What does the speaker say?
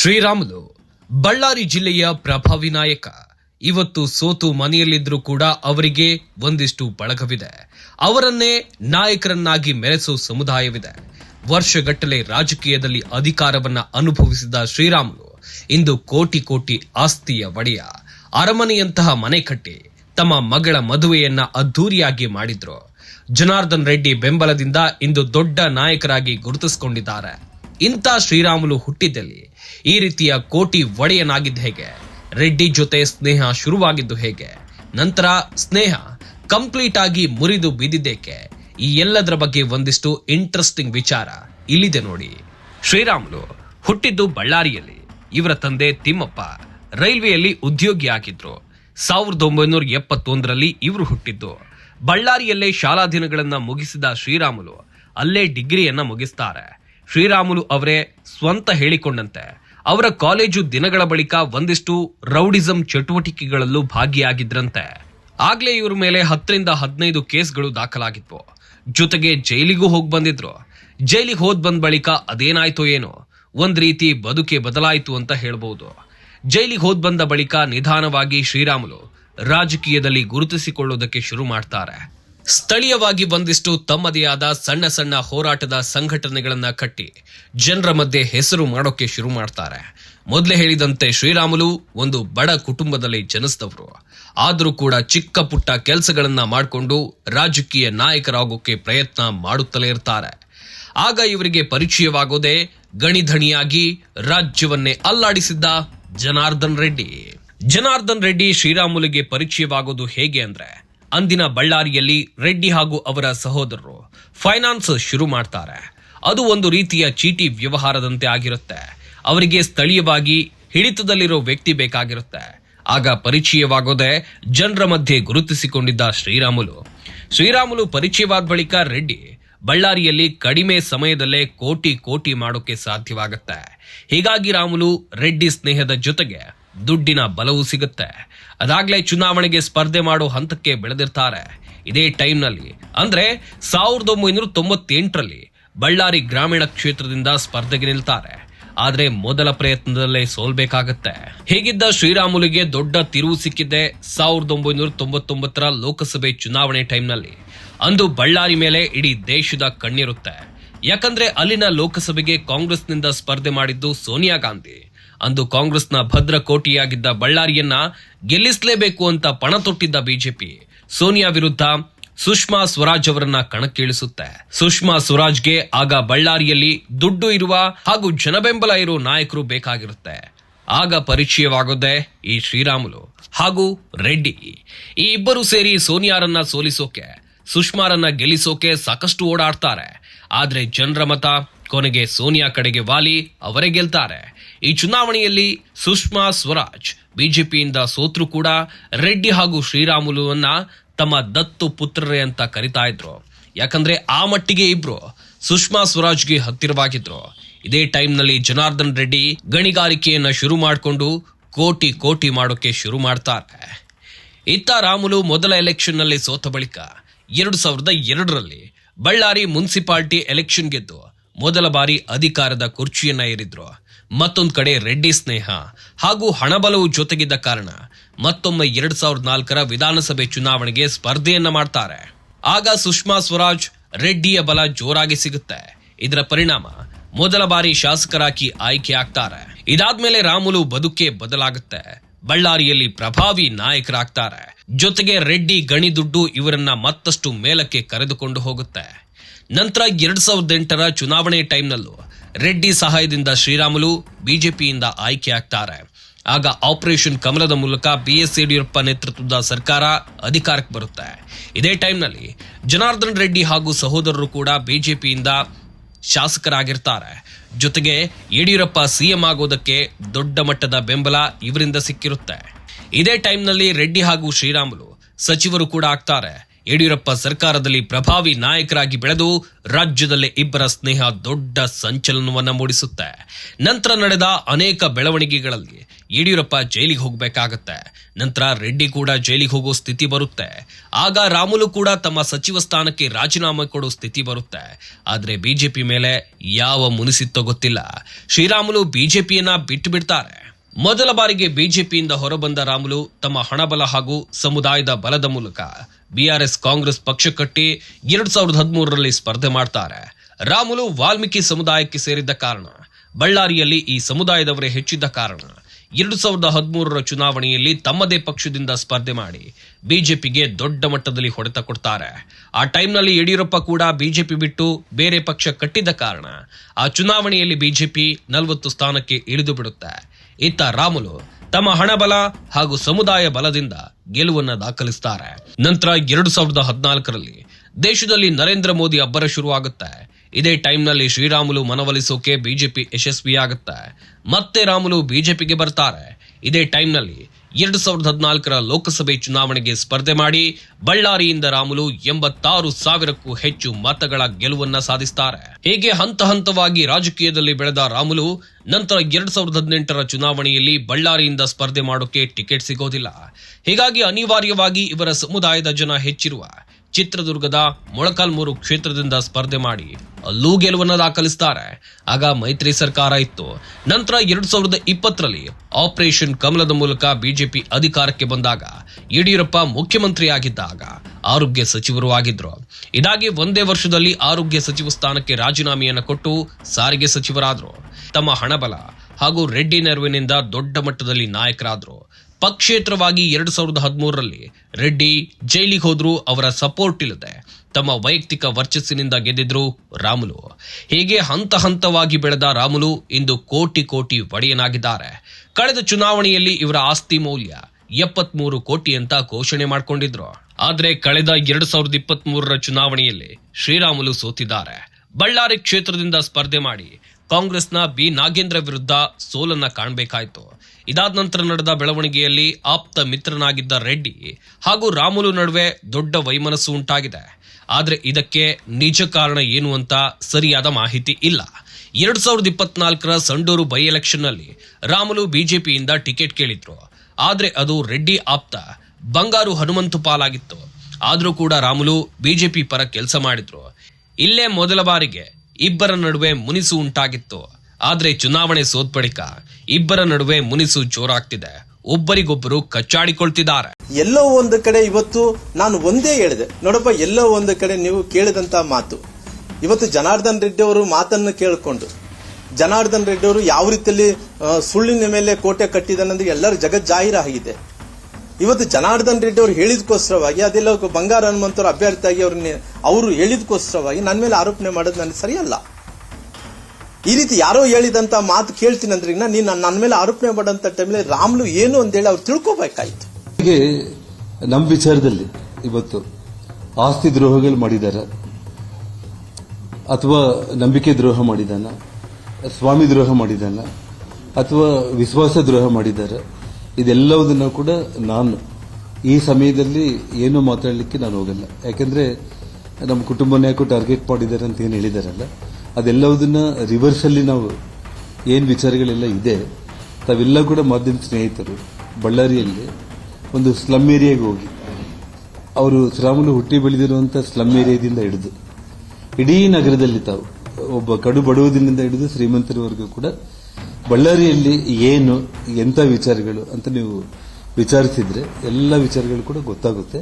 ಶ್ರೀರಾಮುಲು, ಬಳ್ಳಾರಿ ಜಿಲ್ಲೆಯ ಪ್ರಭಾವಿ ನಾಯಕ ಇವತ್ತು ಸೋತು ಮನೆಯಲ್ಲಿದ್ದರೂ ಕೂಡ ಅವರಿಗೆ ಒಂದಿಷ್ಟು ಬಳಗವಿದೆ. ಅವರನ್ನೇ ನಾಯಕರನ್ನಾಗಿ ಮೆರೆಸೋ ಸಮುದಾಯವಿದೆ. ವರ್ಷಗಟ್ಟಲೆ ರಾಜಕೀಯದಲ್ಲಿ ಅಧಿಕಾರವನ್ನ ಅನುಭವಿಸಿದ ಶ್ರೀರಾಮುಲು ಇಂದು ಕೋಟಿ ಕೋಟಿ ಆಸ್ತಿಯ ಒಡೆಯ. ಅರಮನೆಯಂತಹ ಮನೆ ಕಟ್ಟಿ ತಮ್ಮ ಮಗಳ ಮದುವೆಯನ್ನ ಅದ್ಧೂರಿಯಾಗಿ ಮಾಡಿದ್ರು. ಜನಾರ್ದನ್ ರೆಡ್ಡಿ ಬೆಂಬಲದಿಂದ ಇಂದು ದೊಡ್ಡ ನಾಯಕರಾಗಿ ಗುರುತಿಸಿಕೊಂಡಿದ್ದಾರೆ. ಇಂಥ ಶ್ರೀರಾಮುಲು ಹುಟ್ಟಿದ್ದಲ್ಲಿ ಈ ರೀತಿಯ ಕೋಟಿ ಒಡೆಯನಾಗಿದ್ದು ಹೇಗೆ? ರೆಡ್ಡಿ ಜೊತೆ ಸ್ನೇಹ ಶುರುವಾಗಿದ್ದು ಹೇಗೆ? ನಂತರ ಸ್ನೇಹ ಕಂಪ್ಲೀಟ್ ಆಗಿ ಮುರಿದು ಬಿದ್ದಿದ್ದೇಕೆ? ಈ ಎಲ್ಲದರ ಬಗ್ಗೆ ಒಂದಿಷ್ಟು ಇಂಟ್ರೆಸ್ಟಿಂಗ್ ವಿಚಾರ ಇಲ್ಲಿದೆ ನೋಡಿ. ಶ್ರೀರಾಮುಲು ಹುಟ್ಟಿದ್ದು ಬಳ್ಳಾರಿಯಲ್ಲಿ. ಇವರ ತಂದೆ ತಿಮ್ಮಪ್ಪ ರೈಲ್ವೆಯಲ್ಲಿ ಉದ್ಯೋಗಿ ಆಗಿದ್ರು. ಸಾವಿರದ ಒಂಬೈನೂರ ಎಪ್ಪತ್ತೊಂದರಲ್ಲಿ ಇವರು ಹುಟ್ಟಿದ್ದು. ಬಳ್ಳಾರಿಯಲ್ಲೇ ಶಾಲಾ ದಿನಗಳನ್ನು ಮುಗಿಸಿದ ಶ್ರೀರಾಮುಲು ಅಲ್ಲೇ ಡಿಗ್ರಿಯನ್ನ ಮುಗಿಸ್ತಾರೆ. ಶ್ರೀರಾಮುಲು ಅವರೇ ಸ್ವಂತ ಹೇಳಿಕೊಂಡಂತೆ. ಅವರ ಕಾಲೇಜು ದಿನಗಳ ಬಳಿಕ ಒಂದಿಷ್ಟು ರೌಡಿಸಂ ಚಟುವಟಿಕೆಗಳಲ್ಲೂ ಭಾಗಿಯಾಗಿದ್ರಂತೆ. ಆಗ್ಲೇ ಇವ್ರ ಮೇಲೆ ಹತ್ತರಿಂದ ಹದಿನೈದು ಕೇಸ್ಗಳು ದಾಖಲಾಗಿದ್ವು. ಜೊತೆಗೆ ಜೈಲಿಗೂ ಹೋಗಿ ಬಂದಿದ್ರು. ಜೈಲಿಗೆ ಹೋದ್ ಬಂದ ಬಳಿಕ ಅದೇನಾಯ್ತೋ ಏನೋ. ಒಂದ್ ರೀತಿ ಬದುಕೆ ಬದಲಾಯಿತು ಅಂತ ಹೇಳ್ಬೋದು. ಜೈಲಿಗೆ ಹೋದ್ ಬಂದ ಬಳಿಕ ನಿಧಾನವಾಗಿ ಶ್ರೀರಾಮುಲು ರಾಜಕೀಯದಲ್ಲಿ ಗುರುತಿಸಿಕೊಳ್ಳೋದಕ್ಕೆ ಶುರು ಮಾಡ್ತಾರೆ. ಸ್ಥಳೀಯವಾಗಿ ಒಂದಿಷ್ಟು ತಮ್ಮದೇ ಆದ ಸಣ್ಣ ಸಣ್ಣ ಹೋರಾಟದ ಸಂಘಟನೆಗಳನ್ನ ಕಟ್ಟಿ ಜನರ ಮಧ್ಯೆ ಹೆಸರು ಮಾಡೋಕೆ ಶುರು ಮಾಡ್ತಾರೆ. ಮೊದಲೇ ಹೇಳಿದಂತೆ ಶ್ರೀರಾಮುಲು ಒಂದು ಬಡ ಕುಟುಂಬದಲ್ಲಿ ಜನಿಸಿದವರು. ಆದರೂ ಕೂಡ ಚಿಕ್ಕ ಪುಟ್ಟ ಕೆಲಸಗಳನ್ನ ಮಾಡಿಕೊಂಡು ರಾಜಕೀಯ ನಾಯಕರಾಗೋಕೆ ಪ್ರಯತ್ನ ಮಾಡುತ್ತಲೇ ಇರ್ತಾರೆ. ಆಗ ಇವರಿಗೆ ಪರಿಚಯವಾಗೋದೇ ಗಣಿಧಣಿಯಾಗಿ ರಾಜ್ಯವನ್ನೇ ಅಲ್ಲಾಡಿಸಿದ್ದ ಜನಾರ್ದನ್ ರೆಡ್ಡಿ. ಜನಾರ್ದನ್ ರೆಡ್ಡಿ ಶ್ರೀರಾಮುಲಿಗೆ ಪರಿಚಯವಾಗೋದು ಹೇಗೆ ಅಂದ್ರೆ ಅಂದಿನ ಬಳ್ಳಾರಿಯಲ್ಲಿ ರೆಡ್ಡಿ ಹಾಗೂ ಅವರ ಸಹೋದರರು ಫೈನಾನ್ಸ್ ಶುರು ಮಾಡ್ತಾರೆ. ಅದು ಒಂದು ರೀತಿಯ ಚೀಟಿ ವ್ಯವಹಾರದಂತೆ ಆಗಿರುತ್ತೆ. ಅವರಿಗೆ ಸ್ಥಳೀಯವಾಗಿ ಹಿಡಿತದಲ್ಲಿರೋ ವ್ಯಕ್ತಿ ಬೇಕಾಗಿರುತ್ತೆ. ಆಗ ಪರಿಚಯವಾಗೋದೆ ಜನರ ಮಧ್ಯೆ ಗುರುತಿಸಿಕೊಂಡಿದ್ದ ಶ್ರೀರಾಮುಲು. ಶ್ರೀರಾಮುಲು ಪರಿಚಯವಾದ ಬಳಿಕ ರೆಡ್ಡಿ ಬಳ್ಳಾರಿಯಲ್ಲಿ ಕಡಿಮೆ ಸಮಯದಲ್ಲೇ ಕೋಟಿ ಕೋಟಿ ಮಾಡೋಕೆ ಸಾಧ್ಯವಾಗುತ್ತೆ. ಹೀಗಾಗಿ ರಾಮುಲು ರೆಡ್ಡಿ ಸ್ನೇಹದ ಜೊತೆಗೆ ದುಡ್ಡಿನ ಬಲವೂ ಸಿಗುತ್ತೆ. ಅದಾಗ್ಲೇ ಚುನಾವಣೆಗೆ ಸ್ಪರ್ಧೆ ಮಾಡೋ ಹಂತಕ್ಕೆ ಬೆಳೆದಿರ್ತಾರೆ. ಇದೇ ಟೈಮ್ನಲ್ಲಿ, ಅಂದರೆ ಸಾವಿರದ ಒಂಬೈನೂರ ತೊಂಬತ್ತೆಂಟರಲ್ಲಿ ಬಳ್ಳಾರಿ ಗ್ರಾಮೀಣ ಕ್ಷೇತ್ರದಿಂದ ಸ್ಪರ್ಧೆಗೆ ನಿಲ್ತಾರೆ. ಆದರೆ ಮೊದಲ ಪ್ರಯತ್ನದಲ್ಲೇ ಸೋಲ್ಬೇಕಾಗತ್ತೆ. ಹೀಗಿದ್ದ ಶ್ರೀರಾಮುಲಿಗೆ ದೊಡ್ಡ ತಿರುವು ಸಿಕ್ಕಿದ್ದೆ ಸಾವಿರದ ಒಂಬೈನೂರ ತೊಂಬತ್ತೊಂಬತ್ತರ ಲೋಕಸಭೆ ಚುನಾವಣೆ ಟೈಮ್ನಲ್ಲಿ. ಅಂದು ಬಳ್ಳಾರಿ ಮೇಲೆ ಇಡೀ ದೇಶದ ಕಣ್ಣಿರುತ್ತೆ. ಯಾಕಂದ್ರೆ ಅಲ್ಲಿನ ಲೋಕಸಭೆಗೆ ಕಾಂಗ್ರೆಸ್ನಿಂದ ಸ್ಪರ್ಧೆ ಮಾಡಿದ್ದು ಸೋನಿಯಾ ಗಾಂಧಿ. ಅಂದು ಕಾಂಗ್ರೆಸ್ನ ಭದ್ರಕೋಟೆಯಾಗಿದ್ದ ಬಳ್ಳಾರಿಯನ್ನ ಗೆಲ್ಲಿಸಲೇಬೇಕು ಅಂತ ಪಣ ತೊಟ್ಟಿದ್ದ ಬಿಜೆಪಿ. ಸೋನಿಯಾ ವಿರುದ್ಧ ಸುಷ್ಮಾ ಸ್ವರಾಜ್ ಅವರನ್ನ ಕಣಕ್ಕಿಳಿಸುತ್ತೆ. ಸುಷ್ಮಾ ಸ್ವರಾಜ್ಗೆ ಆಗ ಬಳ್ಳಾರಿಯಲ್ಲಿ ದುಡ್ಡು ಇರುವ ಹಾಗೂ ಜನಬೆಂಬಲ ಇರೋ ನಾಯಕರು ಬೇಕಾಗಿರುತ್ತೆ. ಆಗ ಪರಿಚಯವಾಗೋದೆ ಈ ಶ್ರೀರಾಮುಲು ಹಾಗೂ ರೆಡ್ಡಿ. ಈ ಇಬ್ಬರು ಸೇರಿ ಸೋನಿಯಾರನ್ನ ಸೋಲಿಸೋಕೆ, ಸುಷ್ಮಾರನ್ನ ಗೆಲ್ಲಿಸೋಕೆ ಸಾಕಷ್ಟು ಓಡಾಡ್ತಾರೆ. ಆದ್ರೆ ಜನರ ಮತ ಕೊನೆಗೆ ಸೋನಿಯಾ ಕಡೆಗೆ ವಾಲಿ ಅವರೇ ಗೆಲ್ತಾರೆ. ಈ ಚುನಾವಣೆಯಲ್ಲಿ ಸುಷ್ಮಾ ಸ್ವರಾಜ್, ಬಿಜೆಪಿಯಿಂದ ಸೋತ್ರು ಕೂಡ ರೆಡ್ಡಿ ಹಾಗೂ ಶ್ರೀರಾಮುಲುವನ್ನ ತಮ್ಮ ದತ್ತು ಪುತ್ರರೇ ಅಂತ ಕರಿತಾ ಇದ್ರು. ಯಾಕಂದ್ರೆ ಆ ಮಟ್ಟಿಗೆ ಇಬ್ರು ಸುಷ್ಮಾ ಸ್ವರಾಜ್ಗೆ ಹತ್ತಿರವಾಗಿದ್ರು. ಇದೇ ಟೈಮ್ನಲ್ಲಿ ಜನಾರ್ದನ್ ರೆಡ್ಡಿ ಗಣಿಗಾರಿಕೆಯನ್ನ ಶುರು ಮಾಡಿಕೊಂಡು ಕೋಟಿ ಕೋಟಿ ಮಾಡೋಕೆ ಶುರು ಮಾಡ್ತಾರೆ. ಇತ್ತ ರಾಮುಲು ಮೊದಲ ಎಲೆಕ್ಷನ್ನಲ್ಲಿ ಸೋತ ಬಳಿಕ ಎರಡು ಸಾವಿರದ ಎರಡರಲ್ಲಿ ಬಳ್ಳಾರಿ ಮುನ್ಸಿಪಾಲ್ಟಿ ಎಲೆಕ್ಷನ್ ಗೆದ್ದು ಮೊದಲ ಬಾರಿ ಅಧಿಕಾರದ ಕುರ್ಚಿಯನ್ನ ಏರಿದ್ರು. ಮತ್ತೊಂದು ಕಡೆ ರೆಡ್ಡಿ ಸ್ನೇಹ ಹಾಗೂ ಹಣಬಲವು ಜೊತೆಗಿದ್ದ ಕಾರಣ ಮತ್ತೊಮ್ಮೆ ಎರಡ್ ಸಾವಿರದ ನಾಲ್ಕರ ವಿಧಾನಸಭೆ ಚುನಾವಣೆಗೆ ಸ್ಪರ್ಧೆಯನ್ನ ಮಾಡ್ತಾರೆ. ಆಗ ಸುಷ್ಮಾ ಸ್ವರಾಜ್ ರೆಡ್ಡಿಯ ಬಲ ಜೋರಾಗಿ ಸಿಗುತ್ತೆ. ಇದರ ಪರಿಣಾಮ ಮೊದಲ ಬಾರಿ ಶಾಸಕರಾಗಿ ಆಯ್ಕೆ ಆಗ್ತಾರೆ. ಇದಾದ್ಮೇಲೆ ರಾಮುಲು ಬದುಕೆ ಬದಲಾಗುತ್ತೆ. ಬಳ್ಳಾರಿಯಲ್ಲಿ ಪ್ರಭಾವಿ ನಾಯಕರಾಗ್ತಾರೆ. ಜೊತೆಗೆ ರೆಡ್ಡಿ ಗಣಿ ದುಡ್ಡು ಇವರನ್ನ ಮತ್ತಷ್ಟು ಮೇಲಕ್ಕೆ ಕರೆದುಕೊಂಡು ಹೋಗುತ್ತೆ. ನಂತರ ಎರಡ್ ಸಾವಿರದ ಎಂಟರ ಚುನಾವಣೆ ಟೈಮ್ನಲ್ಲೂ ರೆಡ್ಡಿ ಸಹಾಯದಿಂದ ಶ್ರೀರಾಮುಲು ಬಿಜೆಪಿಯಿಂದ ಆಯ್ಕೆ ಆಗ್ತಾರೆ ಆಗ ಆಪರೇಷನ್ ಕಮಲದ ಮೂಲಕ ಬಿ ಎಸ್ ಯಡಿಯೂರಪ್ಪ ನೇತೃತ್ವದ ಸರ್ಕಾರ ಅಧಿಕಾರಕ್ಕೆ ಬರುತ್ತೆ. ಇದೇ ಟೈಮ್ನಲ್ಲಿ ಜನಾರ್ದನ್ ರೆಡ್ಡಿ ಹಾಗೂ ಸಹೋದರರು ಕೂಡ ಬಿಜೆಪಿಯಿಂದ ಶಾಸಕರಾಗಿರ್ತಾರೆ. ಜೊತೆಗೆ ಯಡಿಯೂರಪ್ಪ ಸಿಎಂ ಆಗೋದಕ್ಕೆ ದೊಡ್ಡ ಮಟ್ಟದ ಬೆಂಬಲ ಇವರಿಂದ ಸಿಕ್ಕಿರುತ್ತೆ. ಇದೇ ಟೈಮ್ನಲ್ಲಿ ರೆಡ್ಡಿ ಹಾಗೂ ಶ್ರೀರಾಮುಲು ಸಚಿವರು ಕೂಡ ಆಗ್ತಾರೆ. ಯಡಿಯೂರಪ್ಪ ಸರ್ಕಾರದಲ್ಲಿ ಪ್ರಭಾವಿ ನಾಯಕರಾಗಿ ಬೆಳೆದು ರಾಜ್ಯದಲ್ಲೇ ಇಬ್ಬರ ಸ್ನೇಹ ದೊಡ್ಡ ಸಂಚಲನವನ್ನ ಮೂಡಿಸುತ್ತೆ. ನಂತರ ನಡೆದ ಅನೇಕ ಬೆಳವಣಿಗೆಗಳಲ್ಲಿ ಯಡಿಯೂರಪ್ಪ ಜೈಲಿಗೆ ಹೋಗಬೇಕಾಗತ್ತೆ. ನಂತರ ರೆಡ್ಡಿ ಕೂಡ ಜೈಲಿಗೆ ಹೋಗೋ ಸ್ಥಿತಿ ಬರುತ್ತೆ. ಆಗ ರಾಮುಲು ಕೂಡ ತಮ್ಮ ಸಚಿವ ಸ್ಥಾನಕ್ಕೆ ರಾಜೀನಾಮೆ ಕೊಡೋ ಸ್ಥಿತಿ ಬರುತ್ತೆ. ಆದರೆ ಬಿಜೆಪಿ ಮೇಲೆ ಯಾವ ಮುನಿಸಿತ್ತೋ ಗೊತ್ತಿಲ್ಲ. ಶ್ರೀರಾಮುಲು ಬಿಜೆಪಿಯನ್ನ ಬಿಟ್ಟು ಬಿಡ್ತಾರೆ. ಮೊದಲ ಬಾರಿಗೆ ಬಿಜೆಪಿಯಿಂದ ಹೊರಬಂದ ರಾಮುಲು ತಮ್ಮ ಹಣಬಲ ಹಾಗೂ ಸಮುದಾಯದ ಬಲದ ಮೂಲಕ ಬಿಆರ್ಎಸ್ ಕಾಂಗ್ರೆಸ್ ಪಕ್ಷ ಕಟ್ಟಿ ಎರಡ್ ಸಾವಿರದ ಹದಿಮೂರರಲ್ಲಿ ಸ್ಪರ್ಧೆ ಮಾಡ್ತಾರೆ. ರಾಮುಲು ವಾಲ್ಮೀಕಿ ಸಮುದಾಯಕ್ಕೆ ಸೇರಿದ್ದ ಕಾರಣ, ಬಳ್ಳಾರಿಯಲ್ಲಿ ಈ ಸಮುದಾಯದವರೇ ಹೆಚ್ಚಿದ್ದ ಕಾರಣ, ಎರಡು ಸಾವಿರದ ಹದಿಮೂರರ ಚುನಾವಣೆಯಲ್ಲಿ ತಮ್ಮದೇ ಪಕ್ಷದಿಂದ ಸ್ಪರ್ಧೆ ಮಾಡಿ ಬಿಜೆಪಿಗೆ ದೊಡ್ಡ ಮಟ್ಟದಲ್ಲಿ ಹೊಡೆತ ಕೊಡ್ತಾರೆ. ಆ ಟೈಮ್ನಲ್ಲಿ ಯಡಿಯೂರಪ್ಪ ಕೂಡ ಬಿಜೆಪಿ ಬಿಟ್ಟು ಬೇರೆ ಪಕ್ಷ ಕಟ್ಟಿದ್ದ ಕಾರಣ, ಆ ಚುನಾವಣೆಯಲ್ಲಿ ಬಿಜೆಪಿ ನಲವತ್ತು ಸ್ಥಾನಕ್ಕೆ ಇಳಿದು ಬಿಡುತ್ತೆ. ಇತ್ತ ರಾಮುಲು ತಮ್ಮ ಹಣಬಲ ಹಾಗೂ ಸಮುದಾಯ ಬಲದಿಂದ ಗೆಲುವನ್ನ ದಾಖಲಿಸ್ತಾರೆ. ನಂತರ ಎರಡು ಸಾವಿರದ ಹದಿನಾಲ್ಕರಲ್ಲಿ ದೇಶದಲ್ಲಿ ನರೇಂದ್ರ ಮೋದಿ ಅಬ್ಬರ ಶುರುವಾಗುತ್ತೆ. ಇದೇ ಟೈಮ್ನಲ್ಲಿ ಶ್ರೀರಾಮುಲು ಮನವೊಲಿಸೋಕೆ ಬಿಜೆಪಿ ಯಶಸ್ವಿಯಾಗುತ್ತೆ. ಮತ್ತೆ ರಾಮುಲು ಬಿಜೆಪಿಗೆ ಬರ್ತಾರೆ. ಇದೇ ಟೈಮ್ನಲ್ಲಿ ಎರಡು ಸಾವಿರದ ಹದಿನಾಲ್ಕರ ಲೋಕಸಭೆ ಚುನಾವಣೆಗೆ ಸ್ಪರ್ಧೆ ಮಾಡಿ ಬಳ್ಳಾರಿಯಿಂದ ರಾಮುಲು ಎಂಬತ್ತಾರು ಸಾವಿರಕ್ಕೂ ಹೆಚ್ಚು ಮತಗಳ ಗೆಲುವನ್ನ ಸಾಧಿಸುತ್ತಾರೆ ಹೀಗೆ ಹಂತ ಹಂತವಾಗಿ ರಾಜಕೀಯದಲ್ಲಿ ಬೆಳೆದ ರಾಮುಲು ನಂತರ ಎರಡ್ ಸಾವಿರದ ಹದಿನೆಂಟರ ಚುನಾವಣೆಯಲ್ಲಿ ಬಳ್ಳಾರಿಯಿಂದ ಸ್ಪರ್ಧೆ ಮಾಡೋಕೆ ಟಿಕೆಟ್ ಸಿಗೋದಿಲ್ಲ. ಹೀಗಾಗಿ ಅನಿವಾರ್ಯವಾಗಿ ಇವರ ಸಮುದಾಯದ ಜನ ಹೆಚ್ಚಿರುವ ಚಿತ್ರದುರ್ಗದ ಮೊಳಕಾಲ್ಮೂರು ಕ್ಷೇತ್ರದಿಂದ ಸ್ಪರ್ಧೆ ಮಾಡಿ ಅಲ್ಲೂ ಗೆಲುವನ್ನ ದಾಖಲಿಸ್ತಾರೆ. ಆಗ ಮೈತ್ರಿ ಸರ್ಕಾರ ಇತ್ತು. ನಂತರ ಎರಡ್ ಸಾವಿರದ ಇಪ್ಪತ್ತರಲ್ಲಿ ಆಪರೇಷನ್ ಕಮಲದ ಮೂಲಕ ಬಿಜೆಪಿ ಅಧಿಕಾರಕ್ಕೆ ಬಂದಾಗ ಯಡಿಯೂರಪ್ಪ ಮುಖ್ಯಮಂತ್ರಿಯಾಗಿದ್ದಾಗ ಆರೋಗ್ಯ ಸಚಿವರು ಆಗಿದ್ರು. ಇದಾಗಿ ಒಂದೇ ವರ್ಷದಲ್ಲಿ ಆರೋಗ್ಯ ಸಚಿವ ಸ್ಥಾನಕ್ಕೆ ರಾಜೀನಾಮೆಯನ್ನು ಕೊಟ್ಟು ಸಾರಿಗೆ ಸಚಿವರಾದ್ರು. ತಮ್ಮ ಹಣಬಲ ಹಾಗೂ ರೆಡ್ಡಿ ನೆರವಿನಿಂದ ದೊಡ್ಡ ಮಟ್ಟದಲ್ಲಿ ನಾಯಕರಾದ್ರು. ಪಕ್ಷೇತರವಾಗಿ ಎರಡು ಸಾವಿರದ ಹದಿಮೂರರಲ್ಲಿ ರೆಡ್ಡಿ ಜೈಲಿಗೆ ಹೋದ್ರು ಅವರ ಸಪೋರ್ಟ್ ಇಲ್ಲದೆ ತಮ್ಮ ವೈಯಕ್ತಿಕ ವರ್ಚಸ್ಸಿನಿಂದ ಗೆದ್ದಿದ್ರು ರಾಮುಲು. ಹೀಗೆ ಹಂತ ಹಂತವಾಗಿ ಬೆಳೆದ ರಾಮುಲು ಇಂದು ಕೋಟಿ ಕೋಟಿ ಒಡೆಯನಾಗಿದ್ದಾರೆ. ಕಳೆದ ಚುನಾವಣೆಯಲ್ಲಿ ಇವರ ಆಸ್ತಿ ಮೌಲ್ಯ ಎಪ್ಪತ್ಮೂರು ಕೋಟಿ ಅಂತ ಘೋಷಣೆ ಮಾಡಿಕೊಂಡಿದ್ರು. ಆದ್ರೆ ಕಳೆದ ಎರಡು ಸಾವಿರದ ಇಪ್ಪತ್ತ್ ಚುನಾವಣೆಯಲ್ಲಿ ಶ್ರೀರಾಮುಲು ಸೋತಿದ್ದಾರೆ. ಬಳ್ಳಾರಿ ಕ್ಷೇತ್ರದಿಂದ ಸ್ಪರ್ಧೆ ಮಾಡಿ ಕಾಂಗ್ರೆಸ್ನ ಬಿ. ನಾಗೇಂದ್ರ ವಿರುದ್ಧ ಸೋಲನ್ನ ಕಾಣಬೇಕಾಯಿತು. ಇದಾದ ನಂತರ ನಡೆದ ಬೆಳವಣಿಗೆಯಲ್ಲಿ ಆಪ್ತ ಮಿತ್ರನಾಗಿದ್ದ ರೆಡ್ಡಿ ಹಾಗೂ ರಾಮುಲು ನಡುವೆ ದೊಡ್ಡ ವೈಮನಸ್ಸು ಉಂಟಾಗಿದೆ. ಆದರೆ ಇದಕ್ಕೆ ನಿಜ ಕಾರಣ ಏನು ಅಂತ ಸರಿಯಾದ ಮಾಹಿತಿ ಇಲ್ಲ. ಎರಡು ಸಾವಿರದ ಇಪ್ಪತ್ನಾಲ್ಕರ ಸಂಡೂರು ಬೈ ಎಲೆಕ್ಷನ್ನಲ್ಲಿ ರಾಮುಲು ಬಿಜೆಪಿಯಿಂದ ಟಿಕೆಟ್ ಕೇಳಿದ್ರು. ಆದರೆ ಅದು ರೆಡ್ಡಿ ಆಪ್ತ. ಬಂಗಾರು ಹನುಮಂತು ಪಾಲಾಗಿತ್ತು. ಆದರೂ ಕೂಡ ರಾಮುಲು ಬಿಜೆಪಿ ಪರ ಕೆಲಸ ಮಾಡಿದ್ರು. ಇಲ್ಲೇ ಮೊದಲ ಬಾರಿಗೆ ಇಬ್ಬರ ನಡುವೆ ಮುನಿಸು ಉಂಟಾಗಿತ್ತು. ಆದ್ರೆ ಚುನಾವಣೆ ಸೋತ್ ಬಳಿಕ ಇಬ್ಬರ ನಡುವೆ ಮುನಿಸು ಜೋರಾಗ್ತಿದೆ. ಒಬ್ಬರಿಗೊಬ್ಬರು ಕಚ್ಚಾಡಿಕೊಳ್ತಿದ್ದಾರೆ. ಎಲ್ಲೋ ಒಂದು ಕಡೆ ಇವತ್ತು ನಾನು ಒಂದೇ ಹೇಳಿದೆ. ನೋಡಪ್ಪ, ಎಲ್ಲೋ ಒಂದು ಕಡೆ ನೀವು ಕೇಳಿದಂತ ಮಾತು. ಇವತ್ತು ಜನಾರ್ದನ್ ರೆಡ್ಡಿ ಅವರು ಮಾತನ್ನು ಕೇಳಿಕೊಂಡು, ಜನಾರ್ದನ್ ರೆಡ್ಡಿ ಅವರು ಯಾವ ರೀತಿಯಲ್ಲಿ ಸುಳ್ಳಿನ ಮೇಲೆ ಕೋಟೆ ಕಟ್ಟಿದಾನಂದ್ರೆ ಎಲ್ಲರ ಜಗತ್ ಜಾಹೀರಾಗಿದೆ ಇವತ್ತು ಜನಾರ್ದನ್ ರೆಡ್ಡಿ ಅವರು ಹೇಳಿದಕ್ಕೋಸ್ಕರವಾಗಿ ಅದೆಲ್ಲ ಬಂಗಾರ ಹನುಮಂತವ್ರ ಅಭ್ಯರ್ಥಿಯಾಗಿ ಅವ್ರನ್ನ ಅವರು ಹೇಳಿದಕ್ಕೋಸ್ಕರವಾಗಿ ನನ್ನ ಮೇಲೆ ಆರೋಪಣೆ ಮಾಡೋದು ನನಗೆ ಸರಿಯಲ್ಲ. ಈ ರೀತಿ ಯಾರೋ ಹೇಳಿದಂತ ಮಾತು ಕೇಳ್ತೀನಿ ಅಂದ್ರೆ ನೀನು ನನ್ನ ಮೇಲೆ ಆರೋಪಣೆ ಮಾಡೋಂಥ ಟೈಮಲ್ಲಿ ರಾಮ್ಲು ಏನು ಅಂತೇಳಿ ಅವ್ರು ತಿಳ್ಕೋಬೇಕಾಯ್ತು. ಹೀಗೆ ನಮ್ಮ ವಿಚಾರದಲ್ಲಿ ಇವತ್ತು ಆಸ್ತಿ ದ್ರೋಹಗಳು ಮಾಡಿದ್ದಾರೆ ಅಥವಾ ನಂಬಿಕೆ ದ್ರೋಹ ಮಾಡಿದಾನ, ಸ್ವಾಮಿ ದ್ರೋಹ ಮಾಡಿದಾನ, ಅಥವಾ ವಿಶ್ವಾಸ ದ್ರೋಹ ಮಾಡಿದ್ದಾರೆ ಇದೆಲ್ಲವುದನ್ನು ಕೂಡ ನಾನು ಈ ಸಮಯದಲ್ಲಿ ಏನು ಮಾತಾಡಲಿಕ್ಕೆ ನಾನು ಹೋಗಲ್ಲ. ಯಾಕೆಂದರೆ ನಮ್ಮ ಕುಟುಂಬನ ಯಾಕೋ ಟಾರ್ಗೆಟ್ ಮಾಡಿದ್ದಾರೆ ಅಂತ ಏನು ಹೇಳಿದಾರಲ್ಲ, ಅದೆಲ್ಲವುದನ್ನು ರಿವರ್ಸಲ್ಲಿ ನಾವು ಏನು ವಿಚಾರಗಳೆಲ್ಲ ಇದೆ, ತಾವೆಲ್ಲ ಕೂಡ ಮಾಧ್ಯಮ ಸ್ನೇಹಿತರು, ಬಳ್ಳಾರಿಯಲ್ಲಿ ಒಂದು ಸ್ಲಮ್ ಏರಿಯಾಗೆ ಹೋಗಿ, ಅವರು ಶ್ರಾಮುಲು ಹುಟ್ಟಿ ಬೆಳೆದಿರುವಂಥ ಸ್ಲಮ್ ಏರಿಯಾದಿಂದ ಹಿಡಿದು, ಇಡೀ ನಗರದಲ್ಲಿ ತಾವು ಒಬ್ಬ ಕಡು ಬಡವದಿಂದ ಹಿಡಿದು ಶ್ರೀಮಂತರವರೆಗೂ ಕೂಡ ಬಳ್ಳಾರಿಯಲ್ಲಿ ಏನು ಎಂಥ ವಿಚಾರಗಳು ಅಂತ ನೀವು ವಿಚಾರಿಸಿದ್ರೆ ಎಲ್ಲ ವಿಚಾರಗಳು ಕೂಡ ಗೊತ್ತಾಗುತ್ತೆ.